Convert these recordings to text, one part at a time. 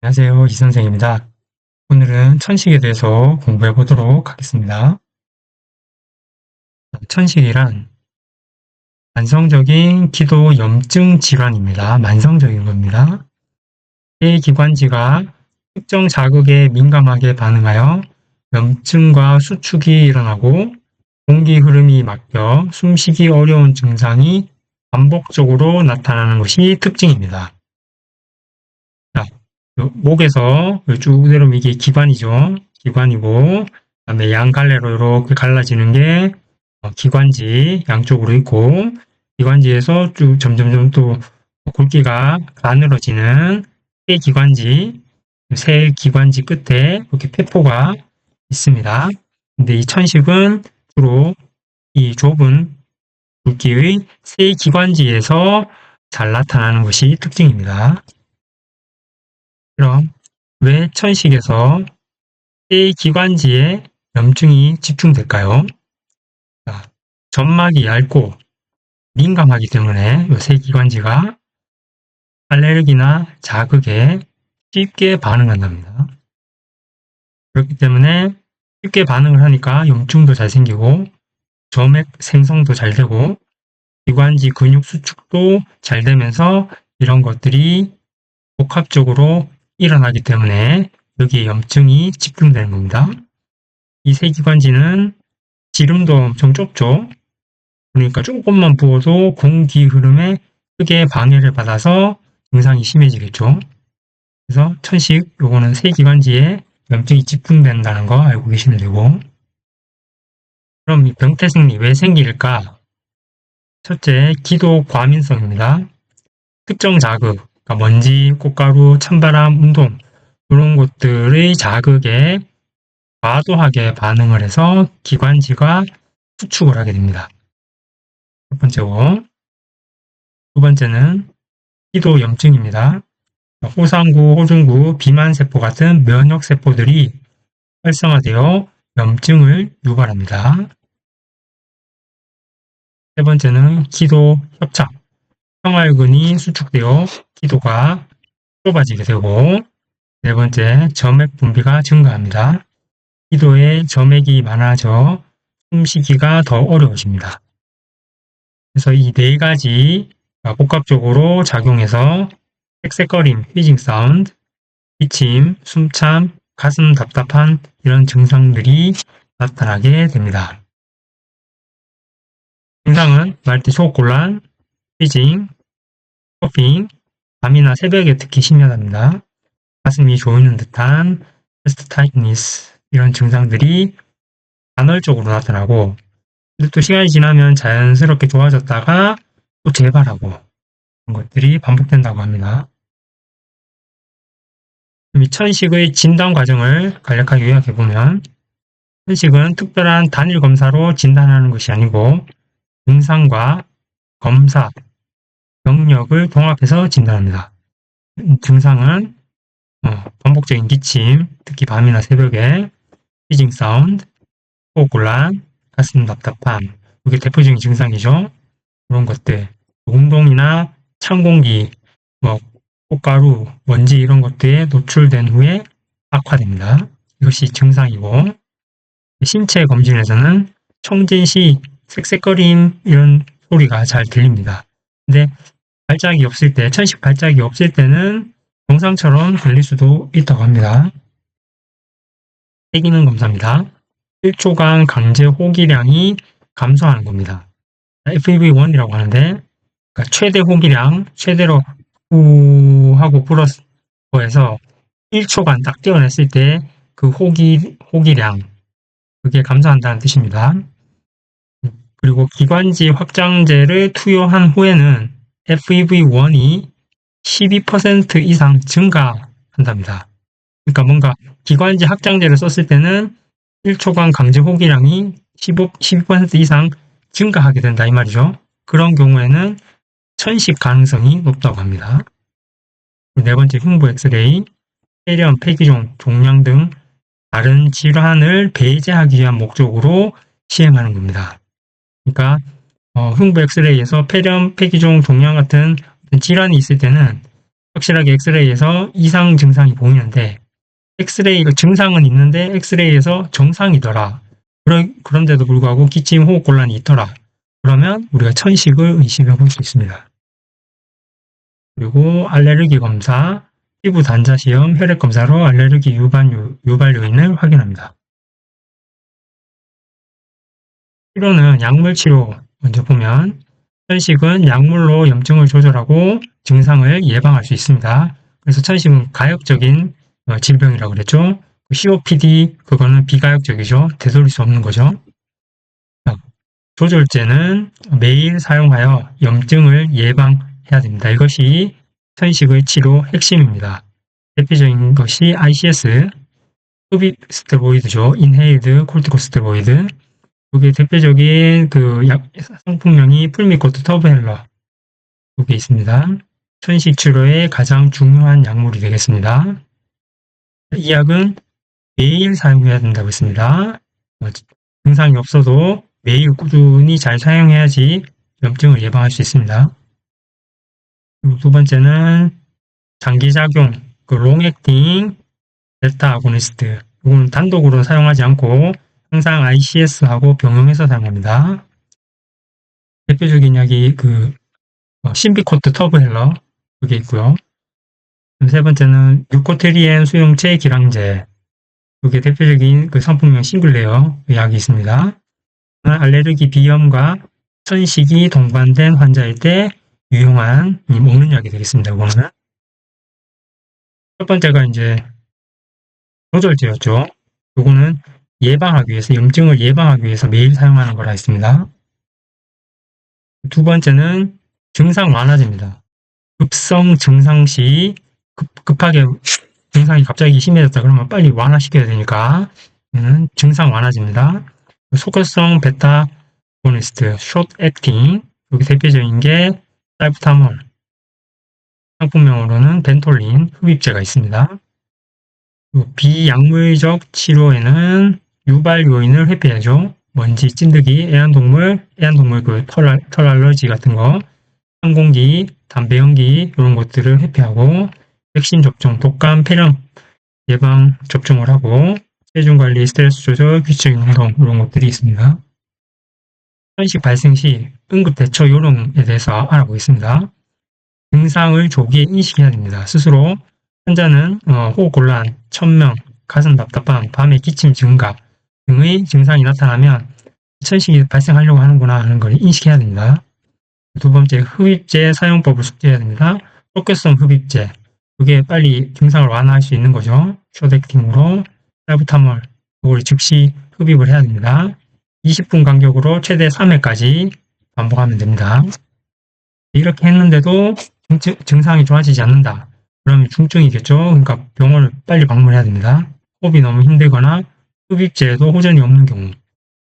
안녕하세요. 이선생입니다. 오늘은 천식에 대해서 공부해 보도록 하겠습니다. 천식이란 만성적인 기도 염증 질환입니다. 만성적인 겁니다. 폐 기관지가 특정 자극에 민감하게 반응하여 염증과 수축이 일어나고 공기 흐름이 막혀 숨쉬기 어려운 증상이 반복적으로 나타나는 것이 특징입니다. 목에서 쭉 내려오면 이게 기관이죠. 기관이고, 그다음에 양갈래로 이렇게 갈라지는 게 어, 기관지 양쪽으로 있고, 기관지에서 쭉 점점점 또 굵기가 가늘어지는 세 기관지, 세 기관지 끝에 이렇게 폐포가 있습니다. 근데 이 천식은 주로 이 좁은 굵기의 세 기관지에서 잘 나타나는 것이 특징입니다. 그럼 왜 천식에서 세 기관지에 염증이 집중될까요? 자, 점막이 얇고 민감하기 때문에 이세 기관지가 알레르기나 자극에 쉽게 반응한답니다. 그렇기 때문에 쉽게 반응을 하니까 염증도 잘 생기고 점액 생성도 잘 되고 기관지 근육 수축도 잘 되면서 이런 것들이 복합적으로 일어나기 때문에 여기에 염증이 집중되는 겁니다. 이 세기관지는 지름도 엄청 좁죠. 그러니까 조금만 부어도 공기 흐름에 크게 방해를 받아서 증상이 심해지겠죠. 그래서 천식 요거는 세기관지에 염증이 집중된다는 거 알고 계시면 되고 그럼 이 병태생리 왜 생길까? 첫째, 기도 과민성입니다. 특정 자극, 그러니까 먼지, 꽃가루, 찬바람, 운동 이런 것들의 자극에 과도하게 반응을 해서 기관지가 수축을 하게 됩니다. 첫 번째고 두 번째는 기도 염증입니다. 호상구, 호중구, 비만세포 같은 면역세포들이 활성화되어 염증을 유발합니다. 세 번째는 기도 협착. 평활근이 수축되어 기도가 좁아지게 되고 네 번째, 점액 분비가 증가합니다. 기도에 점액이 많아져 숨쉬기가 더 어려워집니다. 그래서 이 네 가지 복합적으로 작용해서 쌕쌕거림, 휘징 사운드, 기침, 숨참, 가슴 답답한 이런 증상들이 나타나게 됩니다. 증상은 말띠 소곤란, 휘징, 커핑, 밤이나 새벽에 특히 심하답니다. 가슴이 조이는 듯한 chest tightness 이런 증상들이 간헐적으로 나타나고 근데 또 시간이 지나면 자연스럽게 좋아졌다가 또 재발하고 그런 것들이 반복된다고 합니다. 이 천식의 진단 과정을 간략하게 요약해 보면 천식은 특별한 단일 검사로 진단하는 것이 아니고 증상과 검사, 병력을 종합해서 진단합니다. 증상은 어, 반복적인 기침, 특히 밤이나 새벽에 피징 사운드, 호곤란, 가슴 답답함, 이게 대표적인 증상이죠. 그런 것들, 운동이나 찬 공기, 뭐 꽃가루, 먼지 이런 것들에 노출된 후에 악화됩니다. 이것이 증상이고 신체 검진에서는 청진 시 색색거림 이런 소리가 잘 들립니다. 근데 발작이 없을 때, 천식 발작이 없을 때는 정상처럼 들릴 수도 있다고 합니다. 세기능 검사입니다. 1초간 강제 호기량이 감소하는 겁니다. FEV1이라고 하는데 그러니까 최대 호기량, 최대로 후 하고 불어서 1초간 딱 떼어냈을 때 그 호기, 호기량 그게 감소한다는 뜻입니다. 그리고 기관지 확장제를 투여한 후에는 FEV1이 12% 이상 증가한답니다. 그러니까 뭔가 기관지 확장제를 썼을 때는 1초간 강제 호기량이 15, 12% 이상 증가하게 된다 이 말이죠. 그런 경우에는 천식 가능성이 높다고 합니다. 네 번째 흉부 엑스레이, 폐렴, 폐기종, 종양 등 다른 질환을 배제하기 위한 목적으로 시행하는 겁니다. 그러니까 어, 흉부 엑스레이에서 폐렴, 폐기종, 종양 같은 질환이 있을 때는 확실하게 엑스레이에서 이상 증상이 보이는데 엑스레이 증상은 있는데 엑스레이에서 정상이더라. 그러, 그런데도 불구하고 기침 호흡 곤란이 있더라. 그러면 우리가 천식을 의심해 볼 수 있습니다. 그리고 알레르기 검사, 피부 단자 시험, 혈액 검사로 알레르기 유발, 요- 유발 요인을 확인합니다. 치료는 약물 치료 먼저 보면 천식은 약물로 염증을 조절하고 증상을 예방할 수 있습니다. 그래서 천식은 가역적인 어, 질병이라고 그랬죠. COPD 그거는 비가역적이죠. 되돌릴 수 없는 거죠. 자, 조절제는 매일 사용하여 염증을 예방해야 됩니다. 이것이 천식의 치료 핵심입니다. 대표적인 것이 ICS, 흡입 스테로이드죠. 인헤일드 콜티코스테로이드. 여기 대표적인 그 약, 상품명이 풀미코트 터브헬러. 여기 있습니다. 천식 치료의 가장 중요한 약물이 되겠습니다. 이 약은 매일 사용해야 된다고 했습니다. 어, 증상이 없어도 매일 꾸준히 잘 사용해야지 염증을 예방할 수 있습니다. 두 번째는 장기작용, 그 롱액팅 델타 아고니스트. 이거는 단독으로 사용하지 않고 항상 ICS하고 병용해서 사용합니다. 대표적인 약이 그 어, 신비코트 터브헬러 그게 있고요. 세 번째는 유코트리엔 수용체 기량제 이게 대표적인 그 상품명 싱글레어 그 약이 있습니다. 알레르기 비염과 천식이 동반된 환자일 때 유용한 이 먹는 약이 되겠습니다. 이거는 첫 번째가 이제 조절제였죠. 이거는 예방하기 위해서 염증을 예방하기 위해서 매일 사용하는 거라 했습니다. 두 번째는 증상 완화제입니다. 급성 증상 시 급, 급하게 증상이 갑자기 심해졌다 그러면 빨리 완화시켜야 되니까 이는 증상 완화제입니다. 소거성 베타 고니스트 숏 액팅 여기 대표적인 게 살부타몰 상품명으로는 벤톨린 흡입제가 있습니다. 비약물적 치료에는 유발 요인을 회피하죠. 먼지, 찐득이, 애완동물, 애완동물 그 털, 털 알러지 같은 거, 항공기, 담배 연기 이런 것들을 회피하고 백신 접종, 독감, 폐렴 예방 접종을 하고 체중 관리, 스트레스 조절, 규칙 운동 이런 것들이 있습니다. 현식 발생 시 응급 대처 요령에 대해서 알아보겠습니다. 증상을 조기에 인식해야 됩니다. 스스로 환자는 어, 호흡 곤란, 천명, 가슴 답답함, 밤에 기침 증가 등의 증상이 나타나면 천식이 발생하려고 하는구나 하는 걸 인식해야 됩니다. 두 번째, 흡입제 사용법을 숙지해야 됩니다. 속결성 흡입제. 그게 빨리 증상을 완화할 수 있는 거죠. 쇼덱팅으로 살부타몰, 그걸 즉시 흡입을 해야 됩니다. 20분 간격으로 최대 3회까지 반복하면 됩니다. 이렇게 했는데도 증, 증상이 좋아지지 않는다. 그러면 중증이겠죠. 그러니까 병원을 빨리 방문해야 됩니다. 호흡이 너무 힘들거나 흡입제에도 호전이 없는 경우,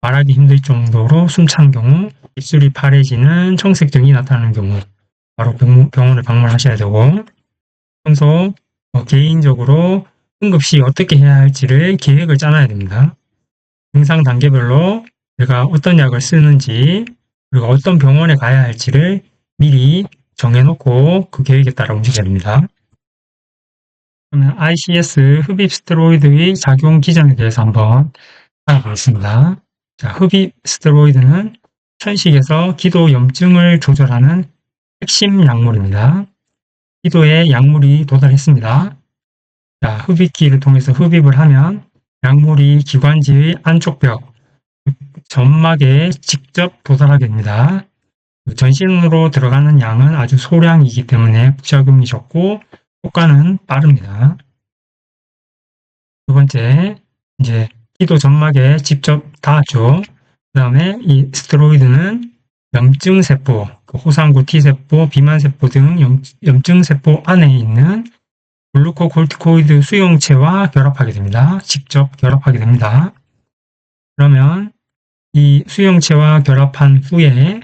말하기 힘들 정도로 숨찬 경우, 입술이 파래지는 청색증이 나타나는 경우, 바로 병, 병원을 방문하셔야 되고, 평소 어, 개인적으로 응급시 어떻게 해야 할지를 계획을 짜놔야 됩니다. 증상 단계별로 내가 어떤 약을 쓰는지, 그리고 어떤 병원에 가야 할지를 미리 정해놓고 그 계획에 따라 움직여야 됩니다. 그러면 ICS 흡입 스테로이드의 작용 기전에 대해서 한번 알아보겠습니다. 자, 흡입 스테로이드는 천식에서 기도 염증을 조절하는 핵심 약물입니다. 기도에 약물이 도달했습니다. 자, 흡입기를 통해서 흡입을 하면 약물이 기관지의 안쪽 벽, 점막에 직접 도달하게 됩니다. 전신으로 들어가는 양은 아주 소량이기 때문에 부작용이 적고 효과는 빠릅니다. 두 번째, 이제 기도 점막에 직접 닿았죠. 그 다음에 이 스테로이드는 염증 세포, 그 호상구 T세포, 비만세포 등 염, 염증 세포 안에 있는 글루코콜티코이드 수용체와 결합하게 됩니다. 직접 결합하게 됩니다. 그러면 이 수용체와 결합한 후에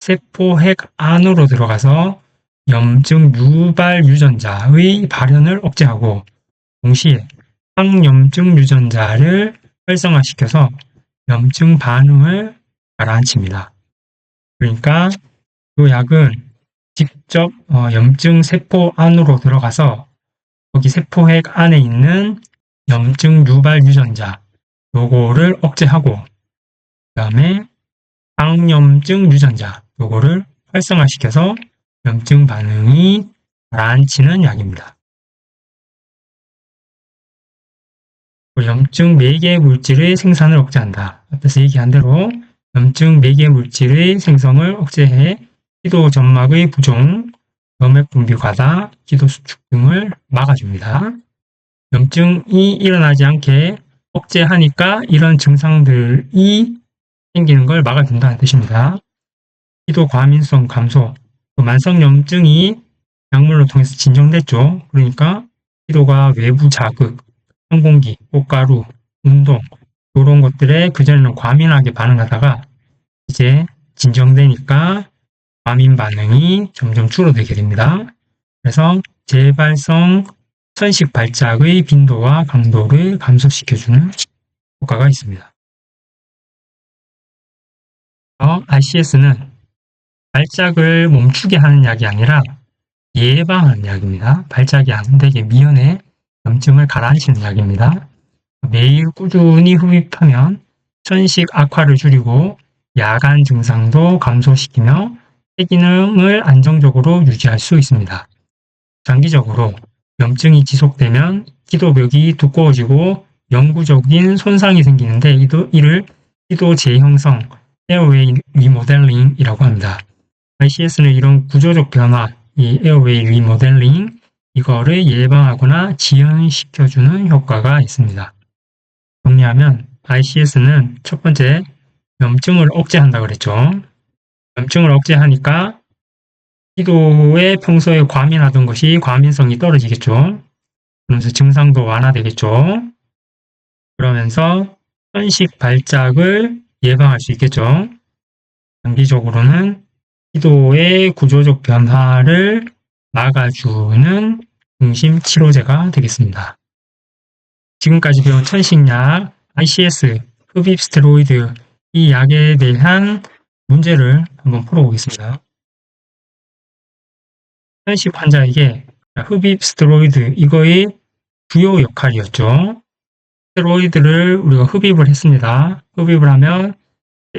세포 핵 안으로 들어가서 염증 유발 유전자의 발현을 억제하고 동시에 항염증 유전자를 활성화시켜서 염증 반응을 가라앉힙니다. 그러니까 이 약은 직접 어, 염증 세포 안으로 들어가서 거기 세포핵 안에 있는 염증 유발 유전자 요거를 억제하고 그 다음에 항염증 유전자 요거를 활성화시켜서 염증 반응이 가라앉히는 약입니다. 염증 매개 물질의 생산을 억제한다. 앞에서 얘기한 대로 염증 매개 물질의 생성을 억제해 기도 점막의 부종, 염액 분비 과다, 기도 수축 등을 막아줍니다. 염증이 일어나지 않게 억제하니까 이런 증상들이 생기는 걸 막아준다는 뜻입니다. 기도 과민성 감소, 또 만성염증이 약물로 통해서 진정됐죠. 그러니까 기도가 외부 자극, 항공기, 꽃가루, 운동 이런 것들에 그전에는 과민하게 반응하다가 이제 진정되니까 과민 반응이 점점 줄어들게 됩니다. 그래서 재발성 천식 발작의 빈도와 강도를 감소시켜주는 효과가 있습니다. 어, RCS는 발작을 멈추게 하는 약이 아니라 예방하는 약입니다. 발작이 안 되게 미연에 염증을 가라앉히는 약입니다. 매일 꾸준히 흡입하면 천식 악화를 줄이고 야간 증상도 감소시키며 폐기능을 안정적으로 유지할 수 있습니다. 장기적으로 염증이 지속되면 기도벽이 두꺼워지고 영구적인 손상이 생기는데 이를 기도 재형성, 에어웨이 리모델링이라고 합니다. ICS는 이런 구조적 변화, 이 에어웨이 리모델링, 이거를 예방하거나 지연시켜주는 효과가 있습니다. 정리하면 ICS는 첫 번째 염증을 억제한다 그랬죠. 염증을 억제하니까 기도에 평소에 과민하던 것이 과민성이 떨어지겠죠. 그러면서 증상도 완화되겠죠. 그러면서 현식 발작을 예방할 수 있겠죠. 장기적으로는 기도의 구조적 변화를 막아주는 중심 치료제가 되겠습니다. 지금까지 배운 천식약, ICS, 흡입 스테로이드 이 약에 대한 문제를 한번 풀어보겠습니다. 현식 환자에게 흡입 스테로이드 이거의 주요 역할이었죠. 스테로이드를 우리가 흡입을 했습니다. 흡입을 하면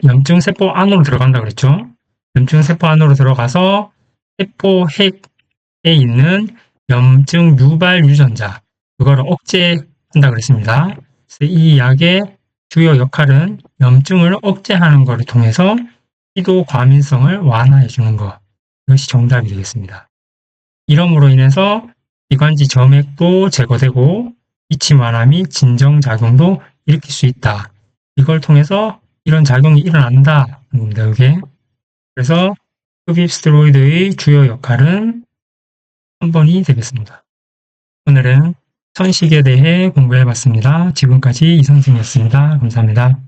염증 세포 안으로 들어간다 그랬죠. 염증 세포 안으로 들어가서 세포 핵에 있는 염증 유발 유전자 그거를 억제한다 그랬습니다. 이 약의 주요 역할은 염증을 억제하는 것을 통해서 피도 과민성을 완화해 주는 것 이것이 정답이 되겠습니다. 이러므로 인해서 기관지 점액도 제거되고 기침 완화 및 진정 작용도 일으킬 수 있다. 이걸 통해서 이런 작용이 일어난다. 겁니다. 이게 그래서 흡입 스테로이드의 주요 역할은 3번이 되겠습니다. 오늘은 천식에 대해 공부해 봤습니다. 지금까지 이선생이었습니다. 감사합니다.